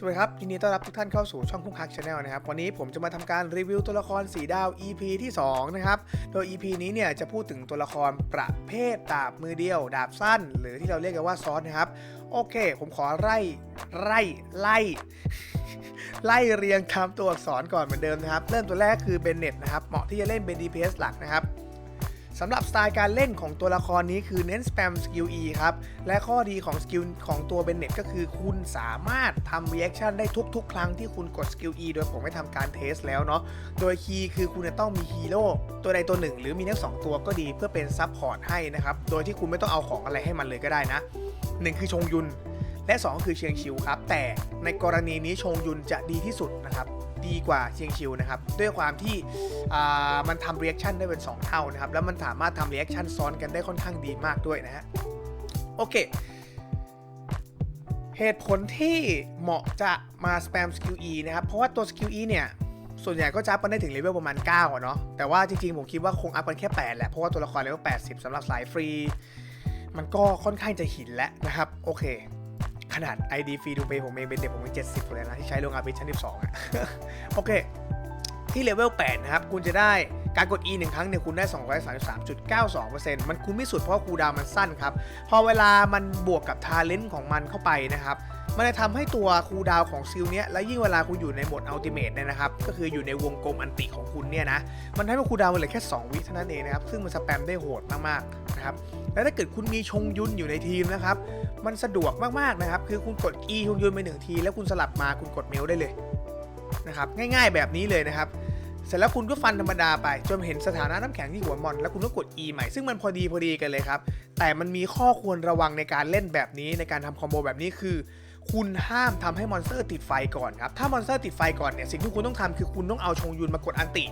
สวัสดีครับยินดีต้อนรับทุกท่านเข้าสู่ช่องคุ้งคักชาแนลนะครับวันนี้ผมจะมาทำการรีวิวตัวละครสีดาว EP ที่ 2 นะครับ โดย EP นี้เนี่ยจะพูดถึงตัวละครประเภทดาบมือเดียว ดาบสั้น หรือที่เราเรียกกันว่าซอสนะครับ โอเค ผมขอไล่ไล่ไล่ ไล่เรียงตามตัวอักษรก่อนเหมือนเดิมนะครับ เริ่มตัวแรกคือเบนเน็ตนะครับเหมาะที่จะเล่นเป็น DPS หลักนะครับ สำหรับสไตล์การเล่นของตัวละครนี้คือเน้นส p มสกิล E ครับ และข้อดีของสกิลของตัวเบนเน็ตก็คือคุณสามารถทำ reaction ได้ทุกๆ ครั้งที่คุณกดสกิล E โดยผมไม่ทำการเทสแล้วเนาะ โดยคีย์คือคุณจะต้องมีฮีโร่ตัวใดตัวหนึ่ง หรือมีทั้งสองตัวก็ดีเพื่อเป็นซับพอร์ตให้นะครับ โดยที่คุณไม่ต้องเอาของอะไรให้มันเลยก็ได้นะหนึ่งคือชงยุน และ 2 คือเชียงชิวครับ แต่ในกรณีนี้ชงยุนจะดีที่สุดนะครับ ดีกว่าเชียงชิวนะครับด้วยความที่มันทำเรีแอคชั่นได้เป็น 2 เท่านะครับแล้วมันสามารถทำเรีแอคชั่นซ้อนกันได้ค่อนข้างดีมากด้วยนะฮะโอเค เหตุผลที่เหมาะจะมาส p มสกิล E นะครับเพราะว่าตัวสกิล E เนี่ยส่วนใหญ่ก็จะอัพกันได้ถึงเลเวลประมาณ 9อะเนาะแต่ว่าจริงๆ ผมคิดว่าคงอัพกันแค่ 8 แหละ เพราะว่าตัวละครเลเวล 80สำหรับสายฟรี มันก็ค่อนข้างจะหินแล้วนะครับ โอเค ขนาด ID ฟรีดูไปผมเองเป็นเด็กผมเป็น70 เลยนะ ที่ใช้โรงงานเป็นชั้น 12อะโอเค ที่เลเวล 8 นะครับ คุณจะได้การกด E หนึ่งครั้งเนี่ยคุณได้ 233.92%มันคุ้มที่สุดเพราะคูดาวมันสั้นครับ พอเวลามันบวกกับทาเลนต์ของมันเข้าไปนะครับ มันจะทำให้ตัวคูลดาวของซิลเนี้ยแล้วยิ่งเวลาคุณอยู่ในโหมดอัลติเมทเนี่ยนะครับ ก็คืออยู่ในวงกลมอันติของคุณเนี่ยนะ มันให้คูลดาวมันเหลือแค่ 2 วิเท่านั้นเองนะครับ ซึ่งมันสแปมได้โหดมากๆนะครับ แล้วถ้าเกิดคุณมีชงยุนอยู่ในทีมนะครับ มันสะดวกมากๆนะครับ คือคุณกด E ชงยุนไปหนึ่งที แล้วคุณสลับมาคุณกดเมลได้เลยนะครับ ง่ายๆแบบนี้เลยนะครับเสร็จแล้วคุณก็ฟันธรรมดาไปจนเห็นสถานะน้ำแข็งที่หัวมอน แล้วคุณก็กด E ใหม่ซึ่งมันพอดีพอดีกันเลยครับ แต่มันมีข้อควรระวังในการเล่นแบบนี้ในการทำคอมโบแบบนี้คือ คุณห้ามทำให้มอนสเตอร์ติดไฟก่อนครับ ถ้ามอนสเตอร์ติดไฟก่อนเนี่ยสิ่งที่คุณต้องทำคือคุณต้องเอาชงยุนมากดอันติ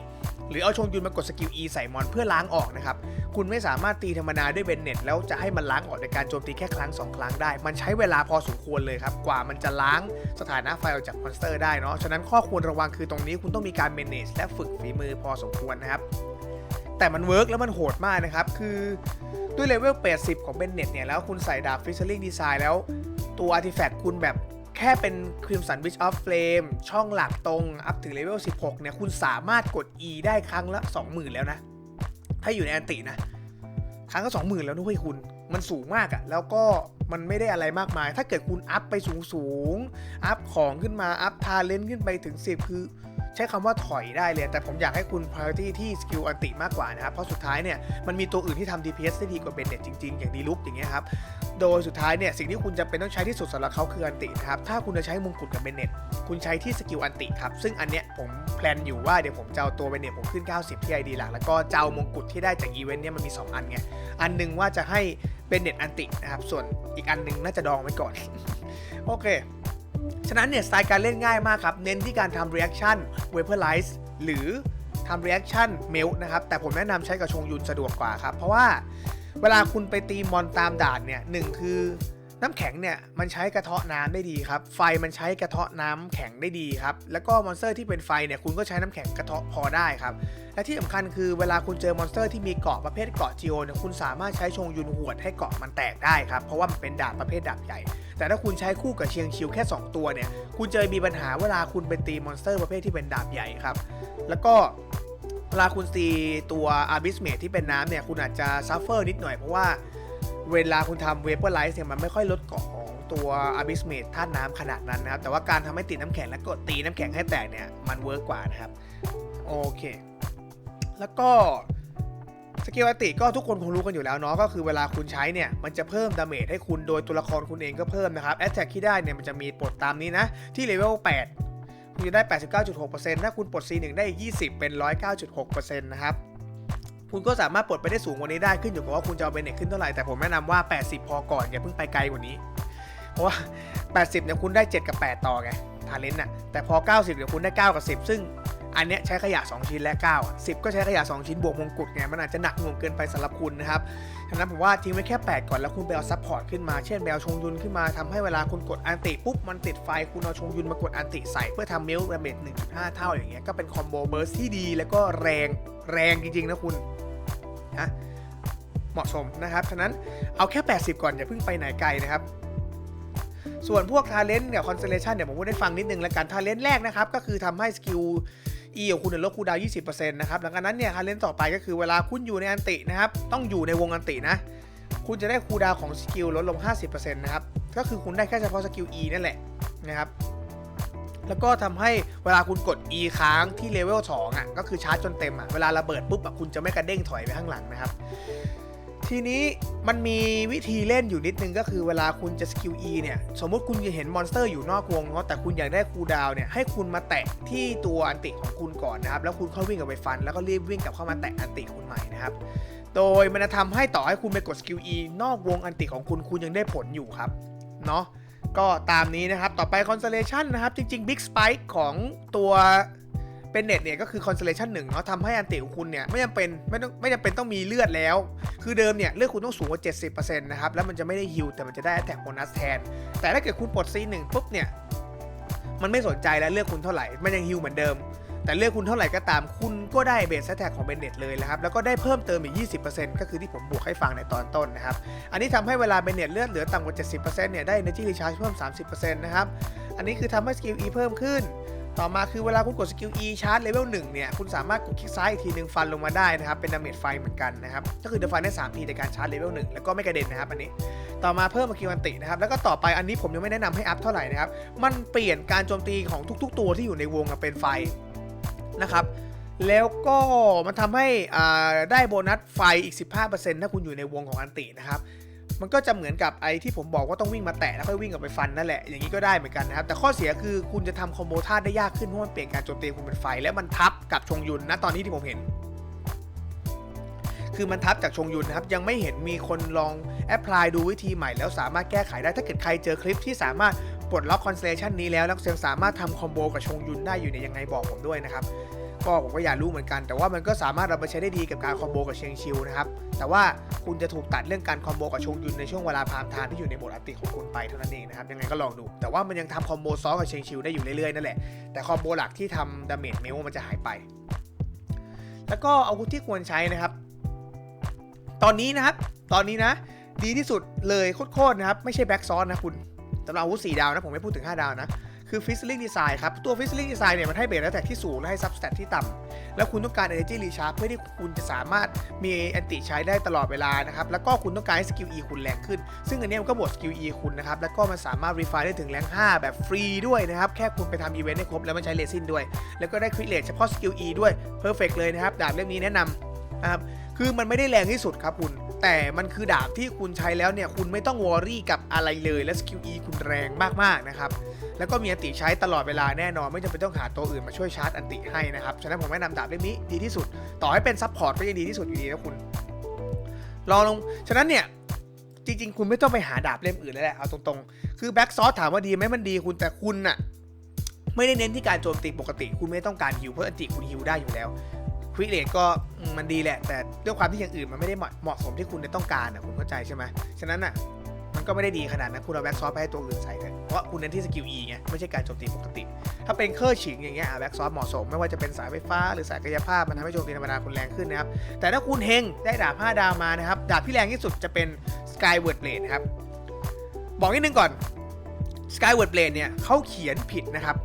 หรือเอาชงยุนมากดสกิล E ใส่มอนเพื่อล้างออกนะครับ คุณไม่สามารถตีธรรมดาด้วยเบนเน็ตแล้วจะให้มันล้างออกในการโจมตีแค่ครั้ง 2 ครั้งได้ มันใช้เวลาพอสมควรเลยครับ กว่ามันจะล้างสถานะไฟออกจากมอนสเตอร์ได้เนาะ ฉะนั้นข้อควรระวังคือตรงนี้คุณต้องมีการ manage และฝึกฝีมือพอสมควรนะครับ แต่มันเวิร์กแล้วมันโหดมากนะครับ คือด้วยเลเวล 80 ของเบนเน็ตเนี่ยแล้วคุณใส่ดาบฟิชเชอร์ลิงดีไซน์แล้ว ตัวอาร์ติแฟกต์คุณแบบแค่เป็น Crimson Witch of Flame ช่องหลักตรง อัพถึงเลเวล 16 เนี่ย คุณสามารถกด E ได้ครั้งละ 20,000 แล้วนะ ถ้าอยู่ในอันตินะ ครั้งก็20,000 แล้วนุ้ยคุณ มันสูงมากอะแล้วก็มันไม่ได้อะไรมากมาย ถ้าเกิดคุณอัพไปสูงสูงๆอัพของขึ้นมา อัพทาเลนขึ้นไปถึง 10 คือ ใช้คำว่าถอยได้เลย แต่ผมอยากให้คุณ priority ที่สกิลอันติมากกว่านะครับ เพราะสุดท้ายเนี่ยมันมีตัวอื่นที่ทำ DPS ได้ดีกว่าเบนเน็ตจริงๆ อย่างดีลุกอย่างเงี้ยครับ โดยสุดท้ายเนี่ยสิ่งที่คุณจะเป็นต้องใช้ที่สุดสำหรับเขาคืออันตินะครับ ถ้าคุณจะใช้มงกุฎกับเบนเน็ตคุณใช้ที่สกิลอันติครับ ซึ่งอันเนี้ยผมแพลนอยู่ว่าเดี๋ยวผมจะเอาตัวเบนเน็ตผมขึ้น 90 ที่ ID หลักแล้วก็จะเอามงกุฎที่ได้จากอีเวนต์เนี่ยมันมี 2 อันไงอันนึงว่าจะให้เบนเน็ตอันตินะครับส่วนอีกอันหนึงน่าจะดองไว้ก่อนโอเค ฉะนั้นเนี่ยสไตล์การเล่นง่ายมากครับ เน้นที่การทำ reaction vaporize หรือทำ reaction melt นะครับ แต่ผมแนะนำใช้กับชงยุนสะดวกกว่าครับ เพราะว่าเวลาคุณไปตีมอนตามด่านเนี่ยหนึ่งคือ น้ำแข็งเนี่ยมันใช้กระเทาะน้ำได้ดีครับ ไฟมันใช้กระเทาะน้ำแข็งได้ดีครับ แล้วก็มอนสเตอร์ที่เป็นไฟเนี่ยคุณก็ใช้น้ำแข็งกระเทาะพอได้ครับ และที่สำคัญคือเวลาคุณเจอมอนสเตอร์ที่มีเกาะประเภทเกาะจิโอเนี่ยคุณสามารถใช้ชงยุนหวดให้เกาะมันแตกได้ครับ เพราะว่ามันเป็นดาบประเภทดาบใหญ่ แต่ถ้าคุณใช้คู่กับเชียงชิวแค่ 2 ตัวเนี่ยคุณจะมีปัญหาเวลาคุณไปตีมอนสเตอร์ประเภทที่เป็นดาบใหญ่ครับ แล้วก็เวลาคุณตีตัวอาบิสเมทที่เป็นน้ำเนี่ยคุณอาจจะซัฟเฟอร์นิดหน่อยเพราะว่า เวลาคุณทำเวเปอร์ไลท์เนี่ยมันไม่ค่อยลดเกาะของตัวอาร์บิสเมทธาตุน้ำขนาดนั้นนะครับ แต่ว่าการทำให้ติดน้ำแข็งและกดตีน้ำแข็งให้แตกเนี่ยมันเวิร์กกว่านะครับ โอเค แล้วก็สกิลอัติก็ทุกคนคงรู้กันอยู่แล้วเนาะก็คือเวลาคุณใช้เนี่ย มันจะเพิ่มดาเมจให้คุณโดยตัวละครคุณเองก็เพิ่มนะครับแอตแทกที่ได้เนี่ย มันจะมีปลดตามนี้นะ ที่เลเวล 8 คุณจะได้ 89.6%ถ้าคุณปลด C1 ได้ 20 เป็น 109.6%นะครับ คุณก็สามารถปลดไปได้สูงกว่านี้ได้ขึ้นอยู่กับว่าคุณจะเอาเบนเน็ตขึ้นเท่าไหร่แต่ผมแนะนำว่า 80 พอก่อนอย่าเพิ่งไปไกลกว่านี้ เพราะว่า 80เนี่ยคุณได้ 7 กับ 8 ต่อไงทาเลนต์น่ะแต่พอ 90เดี๋ยวคุณได้ 9 กับ 10 ซึ่ง อันเนี้ยใช้ขยะ 2 ชิ้นและ9อะ10 ก็ใช้ขยะ 2 ชิ้นบวกมงกุฎไงมันอาจจะหนักหน่วงเกินไปสำหรับคุณนะครับฉะนั้นผมว่าทิ้งไว้แค่ 8 ก่อนแล้วคุณไปเอาซัพพอร์ตขึ้นมาเช่นไปเอาชงยุนขึ้นมาทำให้เวลาคุณกดอันติปุ๊บมันติดไฟคุณเอาชงยุนมากดอันติใส่เพื่อทำมิลดาเมจ1.5 เท่าอย่างเงี้ยก็เป็นคอมโบเบิร์สที่ดีแล้วก็แรงแรงจริงๆนะคุณนะเหมาะสมนะครับฉะนั้นเอาแค่ 80 ก่อนอย่าเพิ่งไปไหนไกลนะครับส่วนพวกทาเลนต์กับคอนเซเลชันเนี่ยผมพูดให้ฟังนิดนึงแล้วกันทาเลนต์แรกนะครับ ก็คือทำให้สกิล E ของคุณเนี่ยลดคูดาวน์20%นะครับหลังจากนั้นเนี่ยคาเลนต์ต่อไปก็คือเวลาคุณอยู่ในอันตินะครับ ต้องอยู่ในวงอันตินะ คุณจะได้คูดาวของสกิลลดลง 50%นะครับ ก็คือคุณได้แค่เฉพาะสกิล E นั่นแหละนะครับ แล้วก็ทำให้เวลาคุณกด E ค้างที่เลเวล2อะ ก็คือชาร์จจนเต็มอะ เวลาระเบิดปุ๊บอะคุณจะไม่กระเด้งถอยไปข้างหลังนะครับ ทีนี้มันมีวิธีเล่นอยู่นิดนึงก็คือเวลาคุณจะสกิล E เนี่ย สมมติคุณจะเห็นมอนสเตอร์อยู่นอกวงเนาะแต่คุณอยากได้คูดาวเนี่ยให้คุณมาแตะที่ตัวอันติของคุณก่อนนะครับ แล้วคุณค่อยวิ่งกลับไปฟัน แล้วก็รีบวิ่งกลับเข้ามาแตะอันติคุณใหม่นะครับ โดยมันจะทำให้ต่อให้คุณไปกดสกิล E นอกวงอันติของคุณคุณยังได้ผลอยู่ครับเนาะก็ตามนี้นะครับต่อไป Constellation นะครับจริงๆ Big Spike ของตัว เป็นเน็ตเนี่ยก็คือ Constellation 1เนาะทำให้อันติของคุณเนี่ยไม่จำเป็นไม่ต้องไม่จำเป็นต้องมีเลือดแล้ว คือเดิมเนี่ยเลือดคุณต้องสูงกว่า 70%นะครับแล้วมันจะไม่ได้ฮิลแต่มันจะได้แท็กโบนัสแทน แต่ถ้าเกิดคุณปลด C1 ปุ๊บเนี่ยมันไม่สนใจแล้วเลือกคุณเท่าไหร่มันยังฮิลเหมือนเดิมแต่เลือกคุณเท่าไหร่ก็ตามคุณก็ได้เบสแท็กของเบนเน็ตเลยนะครับ แล้วก็ได้เพิ่มเติมอีก 20%ก็คือที่ผมบวกให้ฟังในตอนต้นนะครับ อันนี้ทำให้เวลาเบนเน็ตเลือดเหลือต่ำกว่า 70%เนี่ยได้ energy recharge เพิ่ม 30%นะครับ อันนี้คือทำให้สกิล E เพิ่มขึ้น ต่อมาคือเวลาคุณกดสกิล E ชาร์จเลเวล1เนี่ยคุณสามารถกดคลิกซ้ายอีกทีหนึ่งฟันลงมาได้นะครับ เป็นดาเมจไฟเหมือนกันนะครับ ก็คือเดฟันได้3ทีในการชาร์จเลเวล1แล้วก็ไม่กระเด็นนะครับอันนี้ต่อมาเพิ่มสกิลอันตินะครับแล้วก็ต่อไปอันนี้ผมยังไม่แนะนำให้อัพเท่าไหร่นะครับมันเปลี่ยนการโจมตีของทุก ๆ ตัวที่อยู่ในวงเป็นไฟนะครับแล้วก็มันทำให้ได้โบนัสไฟอีก 15%ถ้าคุณอยู่ในวงของอันตินะครับ มันก็จะเหมือนกับไอ้ที่ผมบอกว่าต้องวิ่งมาแตะแล้วค่อยวิ่งกลับไปฟันนั่นแหละอย่างนี้ก็ได้เหมือนกันนะครับแต่ข้อเสียคือคุณจะทำคอมโบท่าได้ยากขึ้นเพราะมันเปลี่ยนการโจมตีคุณเป็นไฟ และมันทับกับชงยุนนะตอนนี้ที่ผมเห็น คือมันทับจากชงยุนนะครับยังไม่เห็นมีคนลองแอพพลายดูวิธีใหม่แล้วสามารถแก้ไขได้ถ้าเกิดใครเจอคลิปที่สามารถปลดล็อกคอนเซเลชันนี้แล้วแล้วยังสามารถทำคอมโบกับชงยุนได้อยู่เนี่ยยังไงบอกผมด้วยนะครับ ก็ผมก็อยากรู้เหมือนกัน แต่ว่ามันก็สามารถเอาไปใช้ได้ดีกับการคอมโบกับเชียงชิวนะครับ แต่ว่าคุณจะถูกตัดเรื่องการคอมโบกับชงยุนในช่วงเวลาพามทม์ที่อยู่ในโหมดอัติของคุณไปเท่านั้นเองนะครับ ยังไงก็ลองดู แต่ว่ามันยังทำคอมโบซ้อนกับเชียงชิวได้อยู่เรื่อยๆนั่นแหละ แต่คอมโบหลักที่ทำดาเมจเมลมันจะหายไป แล้วก็อาวุธที่ควรใช้นะครับ ตอนนี้นะครับ ตอนนี้นะ ดีที่สุดเลยโคตรๆนะครับ ไม่ใช่แบ็กซ้อนนะคุณสำหรับอาวุธ4ดาวนะผมไม่พูดถึง 5 ดาวนะ คือ Fizzling Design ครับ ตัว Fizzling Design เนี่ยมันให้เบสและแท็กที่สูงและให้ Substat ที่ต่ำแล้วคุณต้องการ Energy Recharge เพื่อที่คุณจะสามารถมีแอนติใช้ได้ตลอดเวลานะครับ แล้วก็คุณต้องการให้สกิล E คุณแรงขึ้น ซึ่งอันนี้มันก็บวกสกิล E คุณนะครับ แล้วก็มันสามารถ refine ได้ถึงแรง 5 แบบฟรีด้วยนะครับ แค่คุณไปทำอีเวนต์ให้ครบแล้วมันใช้เลซินด้วย แล้วก็ได้คริเลทเฉพาะสกิล E ด้วย perfect เลยนะครับดาบเล่มนี้แนะนำนะครับคือมันไม่ได้แรงที่สุดครับคุณ แต่มันคือดาบที่คุณใช้แล้วเนี่ย คุณไม่ต้องวอรี่กับอะไรเลย และสกิล E คุณแรงมากๆนะครับ แล้วก็มีอันติใช้ตลอดเวลาแน่นอน ไม่จำเป็นต้องหาตัวอื่นมาช่วยชาร์จอันติให้นะครับ ฉะนั้นผมแนะนำดาบเล่มนี้ดีที่สุด ต่อให้เป็นซับพอร์ตก็ยังดีที่สุดอยู่ดีนะคุณลองลง ฉะนั้นเนี่ยจริงๆ คุณไม่ต้องไปหาดาบเล่มอื่นแล้วแหละเอาตรงๆ คือแบ็กซอสถามว่าดีไหมมันดีคุณแต่คุณน่ะไม่ได้เน้นที่การโจมตีปกติ คุณไม่ต้องการฮิวเพราะอันติคุณฮิวได้อยู่แล้ว ควิกเลตก็มันดีแหละ แต่ด้วยความที่อย่างอื่นมันไม่ได้เหมาะสมที่คุณต้องการนะคุณเข้าใจใช่ไหมฉะนั้นอะมันก็ไม่ได้ดีขนาดนั้นคุณเอาแบ็กซอสไปให้ตัวอื่นใส่เถอะเพราะคุณเน้นที่สกิล E ไงไม่ใช่การโจมตีปกติ ถ้าเป็นเครื่องฉิงอย่างเงี้ยแบ็กซอสเหมาะสม ไม่ว่าจะเป็นสายไฟฟ้าหรือสายกายภาพมันทำให้โจมตีธรรมดาคุณแรงขึ้นนะครับ แต่ถ้าคุณเฮงได้ดาบ5ดาวมานะครับดาบที่แรงที่สุดจะเป็น Skyward Blade นะครับบอกนิดนึงก่อน Skyward Blade เนี่ยเขาเขียนผิดนะครับ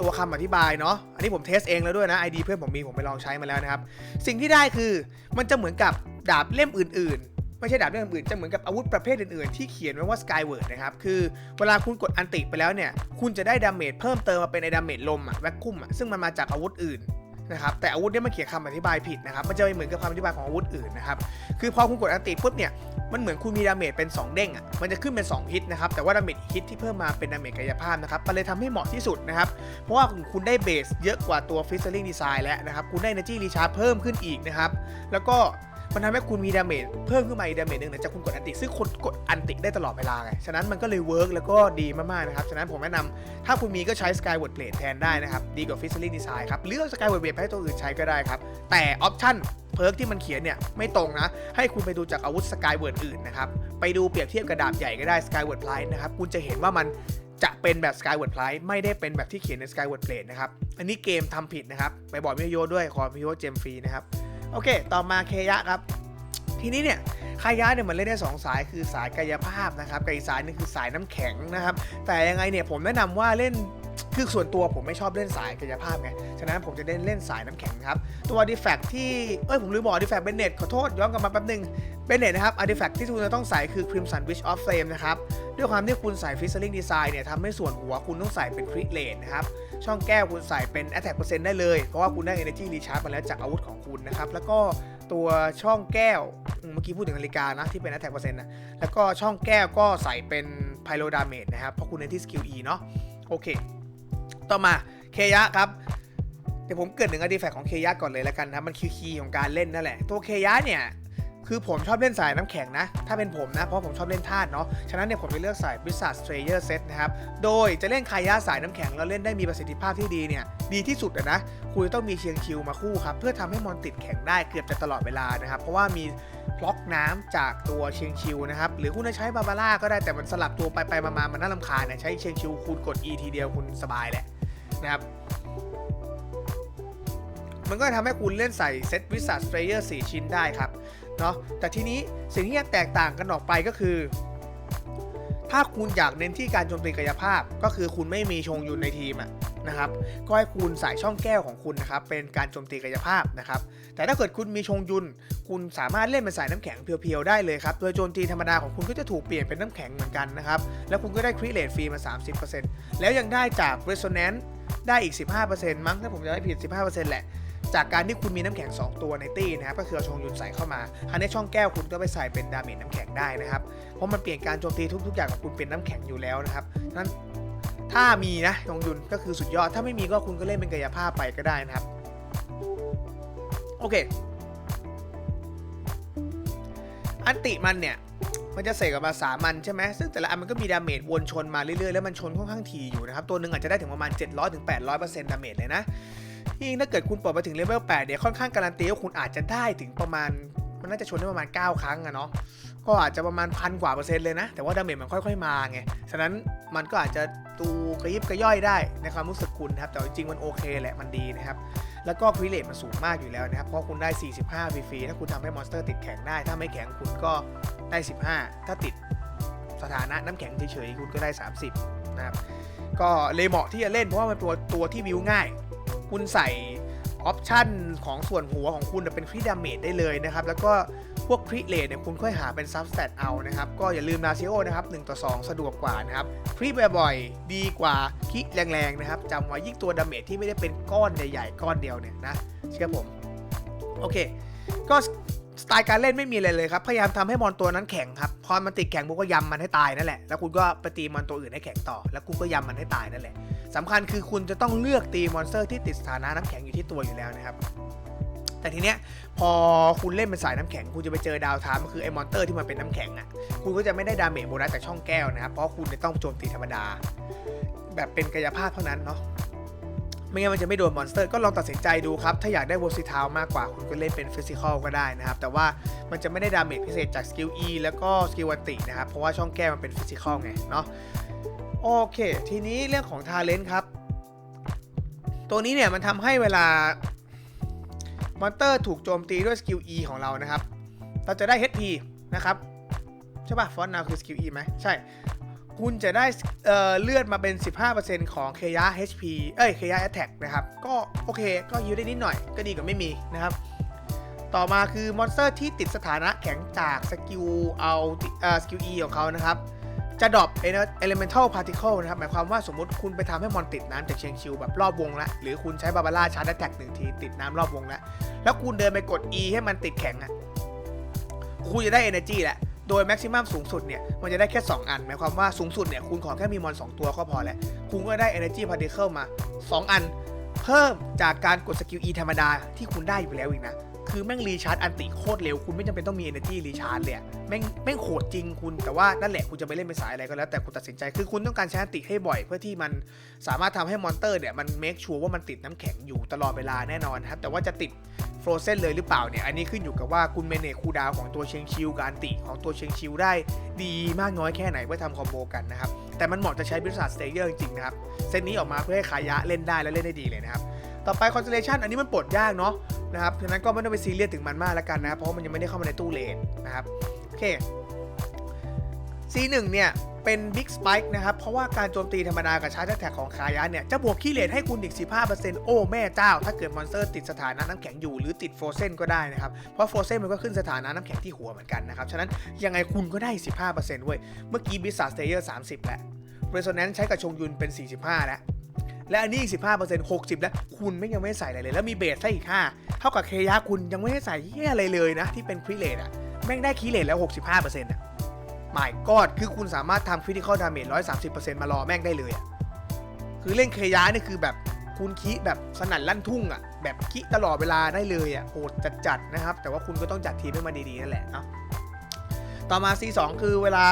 ตัวคำอธิบายเนาะ อันนี้ผมเทสเองแล้วด้วยนะ ID เพื่อนผมมีผมไปลองใช้มาแล้วนะครับ สิ่งที่ได้คือมันจะเหมือนกับดาบเล่มอื่นๆ ไม่ใช่ดาบเล่มอื่น จะเหมือนกับอาวุธประเภทอื่นๆ ที่เขียนไว้ว่า Skyward นะครับ คือเวลาคุณกดอันติไปแล้วเนี่ย คุณจะได้ดาเมจเพิ่มเติมมาเป็นไอดาเมจลมอะแวคคุ้มอะซึ่งมันมาจากอาวุธอื่น นะครับแต่อาวุธเนี้มันเขียนคำอธิบายผิดนะครับมันจะไม่เหมือนกับคำอธิบายของอาวุธอื่นนะครับคือพอคุณกดอันติปุ๊บเนี่ยมันเหมือนคุณมีดาเมจเป็น 2 เด้งอะมันจะขึ้นเป็น 2 ฮิตนะครับแต่ว่าดาเมจฮิตที่เพิ่มมาเป็นดาเมจกายภาพนะครับมันเลยทำให้เหมาะที่สุดนะครับเพราะว่าคุณได้เบสเยอะกว่าตัวฟิสเซอร์ลิงดีไซน์แล้วนะครับคุณได้เนจี้รีชาร์เพิ่มขึ้นอีกนะครับแล้วก็ มันทำให้คุณมีดาเมจเพิ่มขึ้นมาอีกดาเมจหนึ่งหลังจากคุณกดอันติ ซึ่งคนกดอันติได้ตลอดเวลาไง ฉะนั้นมันก็เลยเวิร์กแล้วก็ดีมากๆนะครับ ฉะนั้นผมแนะนำถ้าคุณมีก็ใช้ Skyward Blade แทนได้นะครับ ดีกว่า f i z z l i n g Design ครับหรือเอา Skyward Blade ให้ตัวอื่นใช้ก็ได้ครับ แต่ออปชั่นเพิร์กที่มันเขียนเนี่ยไม่ตรงนะ ให้คุณไปดูจากอาวุธ Skyward อื่นนะครับ ไปดูเปรียบเทียบกับดาบใหญ่ก็ได้ Skyward Price นะครับ คุณจะเห็นว่ามันจะเป็นแบบ Skyward Price ไม่ได้เป็นแบบที่เขียนใน Skyward Blade นะครับ อันนี้เกมทำผิดนะครับ ไปบอกมิโยด้วย ขอมิโยเจมฟรีนะครับ โอเค ต่อมาเคยะครับ ทีนี้เนี่ยคายะเนี่ยมันเล่นได้สองสายคือสายกายภาพนะครับกับอีกสายนึงคือสายน้ำแข็งนะครับ แต่ยังไงเนี่ยผมแนะนำว่าเล่น คือส่วนตัวผมไม่ชอบเล่นสายกายภาพไง ฉะนั้นผมจะเล่นเล่นสายน้ำแข็งครับ ตัว a r t i f a c t ที่ เอ้ย ผมลืมบอก a r t i f a c t เบนเน็ตขอโทษ ย้อนกลับมาแป๊บนึงเบนเน็ตนะครับ a r t i f a c t ที่คุณจะต้องใส่คือ Crimson Witch of Flame นะครับ ด้วยความที่คุณใส่ Fizzling Design เนี่ยทำให้ส่วนหัวคุณต้องใส่เป็น Crit Rate นะครับ ช่องแก้วคุณใส่เป็น Attack Percent ได้เลย เพราะว่าคุณได้ Energy Recharge มาแล้วจากอาวุธของคุณนะครับ แล้วก็ตัวช่องแก้ว เมื่อกี้พูดถึงนาฬิกานะที่เป็น Attack Percent นะ แล้วก็ช่องแก้วก็ใส่เป็น Pyro Damage นะครับ เพราะคุณเน้นที่ Skill E เนาะ โอเค ต่อมาเคยะครับเดี๋ยวผมเกิดถึงอดีแฟกของเคยะก่อนเลยแล้วกันนะมันคือคีย์ของการเล่นนั่นแหละ ตัวเคยะเนี่ยคือผมชอบเล่นสายน้ำแข็งนะ ถ้าเป็นผมนะ เพราะผมชอบเล่นธาตุเนาะ ฉะนั้นเนี่ยผมจะเลือกสาย Blizzard Strayer Set นะครับ โดยจะเล่นคายะสายน้ำแข็งแล้วเล่นได้มีประสิทธิภาพที่ดีเนี่ย ดีที่สุดอะนะ คุณต้องมีเชียงชิวมาคู่ครับ เพื่อทำให้มอนติดแข็งได้เกือบจะตลอดเวลานะครับ เพราะว่ามีล็อกน้ำจากตัวเชียงชิวนะครับ หรือคุณจะใช้บาบาร่าก็ได้แต่มันสลับตัวไปไปมาๆมันน่ารำคาญนะใช้เชียงชิวคุณกด E ทีเดียวคุณสบายแหละ นะครับ มันก็ทำให้คุณเล่นใส่เซตวิสัทสเตรเยอร์4ชิ้นได้ครับเนาะแต่ทีนี้สิ่งที่จะแตกต่างกันออกไปก็คือ ถ้าคุณอยากเน้นที่การโจมตีกายภาพ ก็คือคุณไม่มีชงยุนในทีมอะนะครับก็ให้คุณใส่ช่องแก้วของคุณนะครับเป็นการโจมตีกายภาพนะครับ แต่ถ้าเกิดคุณมีชงยุน คุณสามารถเล่นเป็นสายน้ำแข็งเพียวๆได้เลยครับ โดยโจมตีธรรมดาของคุณก็จะถูกเปลี่ยนเป็นน้ำแข็งเหมือนกันนะครับ แล้วคุณก็ได้ครีเลตฟรีมา 30%แล้วยังได้จาก Resonance ได้อีก 15%มั้งถ้าผมจะไม่ผิด 15%แหละ จากการที่คุณมีน้ำแข็ง 2 ตัวในตี้นะครับก็คือเอาชงยุนใส่เข้ามาอันนี้ช่องแก้วคุณก็ไปใส่เป็นดาเมจน้ำแข็งได้นะครับ เพราะมันเปลี่ยนการโจมตีทุกๆอย่างของคุณเป็นน้ำแข็งอยู่แล้วนะครับนั้นถ้ามีนะชงยุนก็คือสุดยอด ถ้าไม่มีก็คุณก็เล่นเป็นกายภาพไปก็ได้นะครับ โอเค อันติมันเนี่ย มันจะเสกออกมาสามันใช่ไหมซึ่งแต่ละอันมันก็มีดาเมจวนชนมาเรื่อยๆ แล้วมันชนค่อนข้างถี่อยู่นะครับ ตัวหนึ่งอาจจะได้ถึงประมาณ 700ถึง800%ดาเมจเลยนะยิ่งถ้าเกิดคุณเปิดมาถึงเลเวล8เนี่ยค่อนข้างการันตีว่าคุณอาจจะได้ถึงประมาณ มันน่าจะชนได้ประมาณ 9 ครั้งอะเนาะก็อาจจะประมาณพันกว่าเปอร์เซ็นต์เลยนะ แต่ว่าดาเมจมันค่อย ๆ มาไง ฉะนั้นมันก็อาจจะตูกระยิบกระย่อยได้ในความรู้สึกคุณนะครับ แต่จริงๆมันโอเคแหละ มันดีนะครับ แล้วก็คริเลตมันสูงมากอยู่แล้วนะครับ เพราะคุณได้ 45 ฟรีๆ ถ้าคุณทำให้มอนสเตอร์ติดแข็งได้ ถ้าไม่แข็งคุณก็ได้ 15 ถ้าติดสถานะน้ำแข็งเฉยๆ คุณก็ได้ 30 นะครับ ก็เลยเหมาะที่จะเล่นเพราะว่ามันตัวตัวที่วิวง่าย คุณใส่ออปชั่นของส่วนหัวของคุณเป็นคริดาเมจได้เลยนะครับ แล้วก็ พวกคริเลทเนี่ยคุณค่อยหาเป็นซับสแตทเอานะครับ ก็อย่าลืมนาซิโอนะครับ1ต่อ 2 สะดวกกว่านะครับคริบ่อยๆ ดีกว่าคริแรงๆนะครับจำไว้ยิ่งตัวดาเมจที่ไม่ได้เป็นก้อนใหญ่ๆ ก้อนเดียวเนี่ยนะเชื่อผม โอเค ก็สไตล์การเล่นไม่มีอะไรเลยครับ พยายามทำให้มอนตัวนั้นแข็งครับ พอมันติดแข็งปุ๊บก็ยำมันให้ตายนั่นแหละ แล้วคุณก็ไปตีมอนตัวอื่นให้แข็งต่อ แล้วคุณก็ยำมันให้ตายนั่นแหละสำคัญคือคุณจะต้องเลือกตีมอนสเตอร์ที่ติดสถานะน้ำแข็งอยู่ที่ตัวอยู่แล้วนะครับ แต่ทีเนี้ยพอคุณเล่นเป็นสายน้ำแข็ง คุณจะไปเจอดาวทามก็คือไอ้มอนเตอร์ที่มันเป็นน้ำแข็งอะคุณก็จะไม่ได้ดาเมจโบนัสจากช่องแก้วนะครับเพราะคุณจะต้องโจมตีธรรมดา แบบเป็นกายภาพเท่านั้นเนาะไม่งั้นมันจะไม่โดนมอนสเตอร์ก็ลองตัดสินใจดูครับ ถ้าอยากได้ว r ซิท l มากกว่าคุณก็เล่นเป็นฟิสิกอลก็ได้นะครับ แต่ว่ามันจะไม่ได้ดาเมจพิเศษจากสกิล E แล้วก็สกิลวันตินะครับ เพราะว่าช่องแก้วมันเป็นฟิสิกอลไงเนาะโอเค ทีนี้เรื่องของทาเลนต์ครับ ตัวนี้เนี่ยมันทำให้เวลา อนเตอร์ถูกโจมตีด้วยสกิล E ของเรานะครับ เราจะได้ HP นะครับใช่ป่ะฟอนต์นาคือสกิล E ไหมใช่ คุณจะได้เเลือดมาเป็น 15%ของเคยะ HP เอ้ยเคยะ Attack นะครับ ก็โอเค ก็ฮิวได้นิดหน่อย ก็ดีกว่าไม่มีนะครับ ต่อมาคือมอนสเตอร์ที่ติดสถานะแข็งจากสกิลเอาสกิล E ของเขานะครับ จะดรอป elemental particle นะครับ หมายความว่าสมมติคุณไปทำให้มอนติดน้ำจากเชียงชิวแบบรอบวงแล้วหรือคุณใช้บาบาร่าชาร์จแท็กหนึ่งทีติดน้ำรอบวงแล้วแล้วคุณเดินไปกด E ให้มันติดแข็งอะคุณจะได้ energy แหละ โดย maximum สูงสุดเนี่ย มันจะได้แค่ 2 อัน หมายความว่าสูงสุดเนี่ย คุณขอแค่มีมอน 2 ตัวก็พอแล้ว คุณก็ได้ energy particle มา 2 อัน เพิ่มจากการกดสกิล E ธรรมดาที่คุณได้อยู่แล้วอีกนะ คือแม่งรีชาร์จอันติโคตรเร็ว คุณไม่จำเป็นต้องมี energy รีชาร์จเลยแม่งแม่งโหดจริงคุณ แต่ว่านั่นแหละคุณจะไปเล่นเป็นสายอะไรก็แล้ว แต่คุณตัดสินใจ คือคุณต้องการใช้อันติให้บ่อย เพื่อที่มันสามารถทำให้มอนเตอร์เนี่ยมัน make sure ว่ามันติดน้ำแข็งอยู่ตลอดเวลาแน่นอนครับ แต่ว่าจะติดฟรเซนเลยหรือเปล่าเนี่ย อันนี้ขึ้นอยู่กับว่าคุณเมเนจคูดาวของตัวเชงชิวกับอันติของตัวเชงชิวได้ ดีมากน้อยแค่ไหนเพื่อทำคอมโบกันนะครับ แต่มันเหมาะจะใช้บริษัทสเตเยอร์จริงๆนะครับ เซตนี้ออกมาเพื่อให้ขายะเล่นได้และเล่นได้ดีเลยนะครับ ต่อไปคอนเซเลชันอันนี้มันปลดยากเนาะนะครับฉะนั้นก็ไม่ต้องไปซีเรียสถึงมันมากแล้วกันนะครับเพราะมันยังไม่ได้เข้ามาในตู้เลนนะครับโอเค C1 เนี่ยเป็น Big Spike นะครับ เพราะว่าการโจมตีธรรมดากับชาร์จแท็กของคายะเนี่ย จะบวกขี้เลนให้คุณอีก 15%โอ้ แม่เจ้า ถ้าเกิดมอนสเตอร์ติดสถานะน้ำแข็งอยู่ หรือติดโฟเซนก็ได้นะครับ เพราะโฟเซนมันก็ขึ้นสถานะน้ำแข็งที่หัวเหมือนกันนะครับ ฉะนั้นยังไงคุณก็ได้ 15%เว้ย เมื่อกี้บิสซาสเตเยอร์ 30 แล้วเรโซแนนซ์ใช้กับชงยุนเป็น 45 แล้ว และอันนี้อีก15% 60 แล้ว คุณไม่ยังไม่ใส่อะไรเลย แล้วมีเบสให้อีก 5 เท่ากับเคยะคุณยังไม่ได้ใส่เหี้ยอะไรเลยนะ ที่เป็นครีเลตอะ แม่งได้คีเลตแล้ว 65%อะหมายกอดคือคุณสามารถทำคริติคอลดาเมจ130%มารอแม่งได้เลยอะคือเล่นเคยะนี่คือแบบคุณคิแบบสนั่นลั่นทุ่งอะแบบคิตลอดเวลาได้เลยอะโหดจัดๆนะครับ แต่ว่าคุณก็ต้องจัดทีมให้มันดีๆนั่นแหละเนาะต่อมา C2 คือเวลา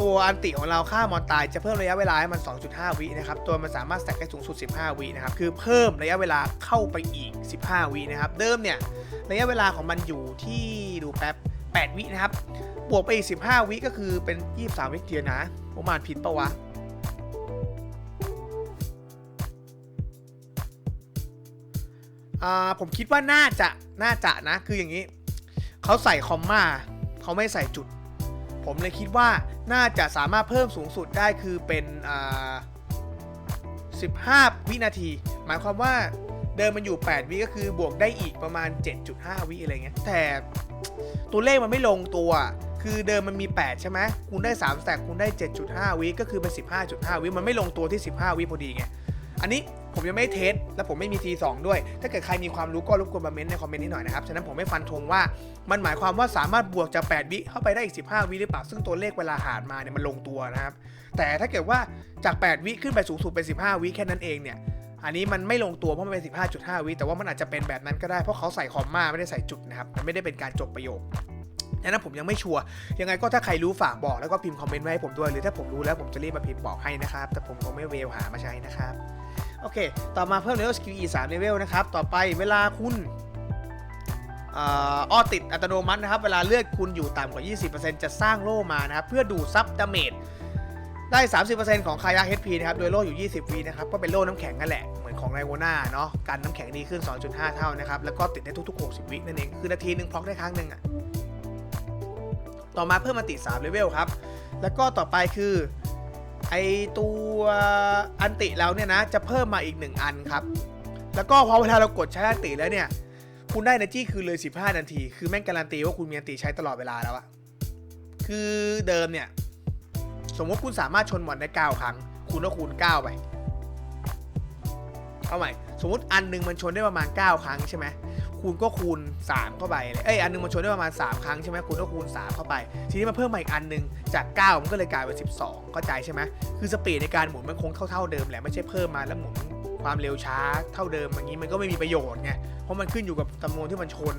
ตัวอันติของเราฆ่ามอนตายจะเพิ่มระยะเวลาให้มัน 2.5 วินะครับ ตัวมันสามารถแตกได้สูงสุด 15 วินะครับ คือเพิ่มระยะเวลาเข้าไปอีก 15 วินะครับ เดิมเนี่ยระยะเวลาของมันอยู่ที่ดูแป๊บ 8 วินะครับ บวกไปอีก 15 วิก็คือเป็น 23 วิเดียวนะ ผมอ่านผิดปะวะอ่าผมคิดว่าน่าจะ น่าจะนะ คืออย่างนี้ เขาใส่คอมมา เขาไม่ใส่จุด ผมเลยคิดว่าน่าจะสามารถเพิ่มสูงสุดได้คือเป็นอ่า15 วินาที หมายความว่าเดิมมันอยู่ 8 วิก็คือบวกได้อีกประมาณ 7.5 วิอะไรเงี้ย แต่ตัวเลขมันไม่ลงตัว คือเดิมมันมี 8 ใช่ไหมคุณได้3แตกคุณได้ 7.5 วิก็คือเป็น 15.5 วิมันไม่ลงตัวที่ 15 วิพอดีไง อันนี้ ผมยังไม่เทสและผมไม่มี T2 ด้วย ถ้าเกิดใครมีความรู้ก็รบกวนมาเม้นต์ในคอมเมนต์นิดหน่อยนะครับ ฉะนั้นผมไม่ฟันธงว่ามันหมายความว่าสามารถบวกจาก 8 วิเข้าไปได้อีก 15 วิหรือเปล่า ซึ่งตัวเลขเวลาหารมาเนี่ยมันลงตัวนะครับ แต่ถ้าเกิดว่าจาก 8 วิขึ้นไปสูงสุดเป็น 15 วิแค่นั้นเองเนี่ย อันนี้มันไม่ลงตัวเพราะมันเป็น 15.5 วิ แต่ว่ามันอาจจะเป็นแบบนั้นก็ได้ เพราะเขาใส่คอมมาไม่ได้ใส่จุดนะครับ มันไม่ได้เป็นการจบประโยคดังนั้นผมยังไม่ชัวร์ ยังไงก็ถ้าใครรู้ฝากบอกแล้วก็พิมพ์คอมเมนต์ไว้ให้ผมด้วย หรือถ้าผมรู้แล้วผมจะรีบมาพิมพ์บอกให้นะครับ แต่ผมคงไม่เวลหามาใช้นะครับ โอเค ต่อมาเพิ่มเลเวลสกิล E 3เลเวลนะครับ ต่อไปเวลาคุณอ่ออ้อติดอัตโนมัตินะครับ เวลาเลือดคุณอยู่ต่ำกว่า 20%จะสร้างโล่มานะครับ เพื่อดูดซับดาเมจได้ 30%ของคายา HP นะครับ โดยโล่อยู่ 20วีนะครับ ก็เป็นโล่น้ำแข็งนั่นแหละ เหมือนของไรโวน่าเนาะกันน้ำแข็งดีขึ้น 2.5 เท่านะครับ แล้วก็ติดได้ทุก ๆ 60วินั่นเอง คือนาทีหนึ่งพล็อกได้ครั้งหนึ่งอะต่อมาเพิ่มมาติด3เลเวลครับ แล้วก็ต่อไปคือ ไอตัวอันติเราเนี่ยนะ จะเพิ่มมาอีก 1 อันครับ แล้วก็พอเวลาเรากดใช้อันติแล้วเนี่ย คุณได้ energy คือเลย 15 นาที คือแม่งการันตีว่าคุณมีอันติใช้ตลอดเวลาแล้วอะคือเดิมเนี่ย สมมติคุณสามารถชนหมอนได้ 9 ครั้ง คุณก็คูณ 9 ไป เอาใหม่ สมมติอันหนึ่งมันชนได้ประมาณ 9 ครั้งใช่ไหม คุณก็คูณ 3 เข้าไปเลยเอ้ยอันหนึงมันชนได้ประมาณ 3 ครั้งใช่ไหมคุณก็คูณ 3 เข้าไป ทีนี้มันเพิ่มมาอีกอันหนึงจาก 9 มันก็เลยกลายเป็น 12 เข้าใจใช่ไหมคือสปีดในการหมุนมันคงเท่าๆเดิมแหละไม่ใช่เพิ่มมาแล้วหมุนความเร็วช้าเท่าเดิมอย่างนี้มันก็ไม่มีประโยชน์ไงเพราะมันขึ้นอยู่กับจำนวนที่มันชน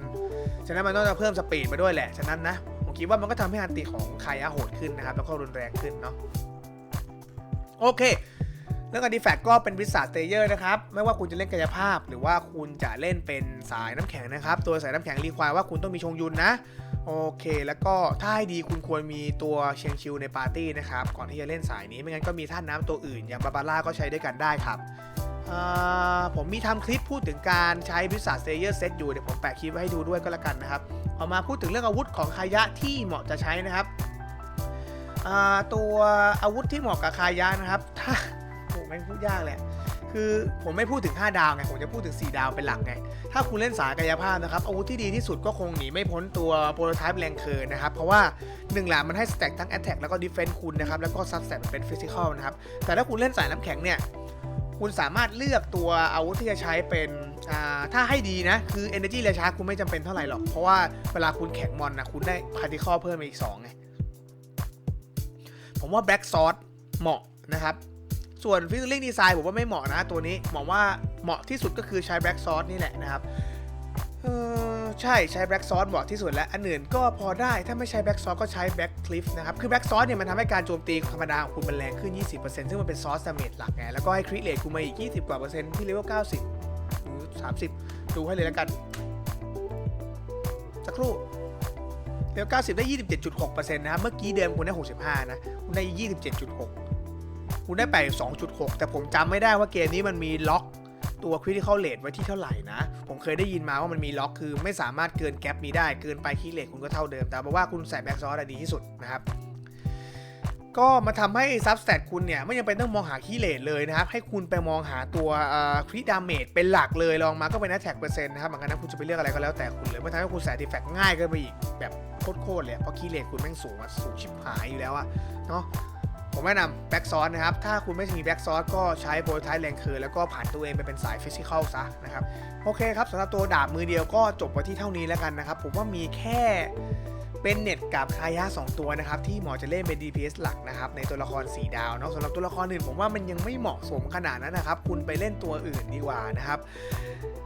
ฉะนั้นมันต้องเพิ่มสปีดมาด้วยแหละ ฉะนั้นนะผมคิดว่ามันก็ทำให้อันติของไคอาโหดขึ้นนะครับแล้วก็รุนแรงขึ้นเนาะโอเค เรื่องอันดีแฟกก็เป็นวิสัทเตเยอร์นะครับ ไม่ว่าคุณจะเล่นกายภาพ หรือว่าคุณจะเล่นเป็นสายน้ำแข็งนะครับ ตัวสายน้ำแข็งรีควายว่าคุณต้องมีชงยุนนะ โอเค แล้วก็ถ้าให้ดีคุณควรมีตัวเชียงชิวในปาร์ตี้นะครับ ก่อนที่จะเล่นสายนี้ ไม่งั้นก็มีท่านน้ำตัวอื่น อย่างบาบาร่าก็ใช้ด้วยกันได้ครับ ผมมีทำคลิปพูดถึงการใช้วิสัทเตเยอร์เซตอยู่ เดี๋ยวผมแปะคลิปไว้ให้ดูด้วยก็แล้วกันนะครับเอามาพูดถึงเรื่องอาวุธของคายะที่เหมาะจะใช้นะครับตัวอาวุธที่เหมาะกับคายะนะครับถ้า ม่งพูดยากเลยอะคือผมไม่พูดถึง 5 ดาวไง ผมจะพูดถึง 4 ดาวเป็นหลักไง ถ้าคุณเล่นสายกายภาพนะครับ อาวุธที่ดีที่สุดก็คงหนีไม่พ้นตัวโปรโตไทป์แรงเคิร์นะครับ เพราะว่า1หละมันให้สแต็กทั้ง Attack แล้วก็ Defense คุณนะครับ แล้วก็ซับสแต็กเป็น Physical นะครับ แต่ถ้าคุณเล่นสายน้ำแข็งเนี่ยคุณสามารถเลือกตัวอาวุธที่จะใช้เป็นอ่าถ้าให้ดีนะ คือ Energy เรชาร์คุณไม่จำเป็นเท่าไหร่หรอก เพราะว่าเวลาคุณแข็งมอนนะคุณได้ Particle เพิ่มมาอีก2ไงผมว่า Black Sword เหมาะนะครับ ส่วน Featuring Design ผมว่าไม่เหมาะนะตัวนี้หมองว่าเหมาะที่สุดก็คือใช้ Black Sword นี่แหละนะครับเออใช่ใช้ Black Sword เหมาะที่สุดและอันอื่นก็พอได้ถ้าไม่ใช้ Black Sword ก็ใช้ Black Cliff นะครับ คือ Black Sword เนี่ยมันทำให้การโจมตีธรรมดาของคุณมันแรงขึ้น 20%ซึ่งมันเป็น Source Damage หลักไงแล้วก็ให้ Crit Rate คุณมาอีก 20 กว่าเปอร์เซ็นต์ที่ level 90 หรือ 30 ดูให้เลยแล้วกัน สักครู่เลเวล 90 ได้ 27.6%นะครับเมื่อกี้เดิมคุณได้ 65 นะคุณได้ 27.6 คุณได้ไป2.6 แต่ผมจำไม่ได้ว่าเกมนี้มันมีล็อกตัว critical rate ไว้ที่เท่าไหร่นะ ผมเคยได้ยินมาว่ามันมีล็อกคือไม่สามารถเกินแกลบนี้ได้ เกินไปคีเลทคุณก็เท่าเดิม แต่บอกว่าคุณใส่แบ็กซอสดีที่สุดนะครับ ก็มาทำให้ซับสแตทคุณเนี่ย ไม่จำเป็นต้องมองหาคีเลทเลยนะครับ ให้คุณไปมองหาตัวคริดาเมจเป็นหลักเลยลองมาก็เป็นแท็กเปอร์เซ็นต์นะครับบางครั้งนะคุณจะไปเลือกอะไรก็แล้วแต่คุณเลยมันทำให้คุณใส่ดีแฟกง่ายขึ้นไปอีกแบบโคตรๆเลยเพราะคีเลทคุณแม่งสูงอะสูงชิบหายอยู่แล้วอะเนาะ ผมแนะนำแบ็กซอสนะครับ ถ้าคุณไม่มีแบ็กซอสก็ใช้โปรไทป์แรงเคือแล้วก็ผ่านตัวเองไปเป็นสายฟิสิกอลซะนะครับ โอเคครับสำหรับตัวดาบมือเดียวก็จบไว้ที่เท่านี้แล้วกันนะครับ ผมว่ามีแค่เป็นเน็ตกับคายะ2ตัวนะครับ ที่หมอจะเล่นเป็น DPS หลักนะครับ ในตัวละคร 4 ดาวเนาะสำหรับตัวละครอื่นผมว่ามันยังไม่เหมาะสมขนาดนั้นนะครับ คุณไปเล่นตัวอื่นดีกว่านะครับ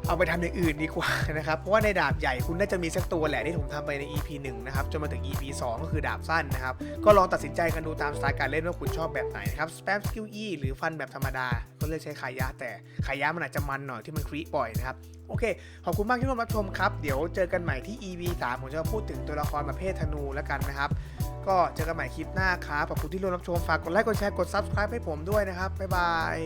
เอาไปทำอย่างอื่นดีกว่านะครับ เพราะว่าในดาบใหญ่คุณน่าจะมีสักตัวแหละที่ผมทำไปใน EP 1 นะครับ จนมาถึง EP 2 ก็คือดาบสั้นนะครับ ก็ลองตัดสินใจกันดูตามสไตล์การเล่นว่าคุณชอบแบบไหนนะครับ สแปมสกิล E หรือฟันแบบธรรมดา ก็เลือกใช้ขายะแต่ขายะมันอาจจะมันหน่อยที่มันครีบ่อยนะครับ โอเค ขอบคุณมากที่ร่วมรับชมครับ เดี๋ยวเจอกันใหม่ที่ EP 3 ผมจะพูดถึงตัวละครประเภทธนูแล้วกันนะครับ ก็เจอกันใหม่คลิปหน้าครับ ขอบคุณที่ร่วมรับชม ฝากกดไลค์ กดแชร์ กด Subscribe ให้ผมด้วยนะครับ บ๊ายบาย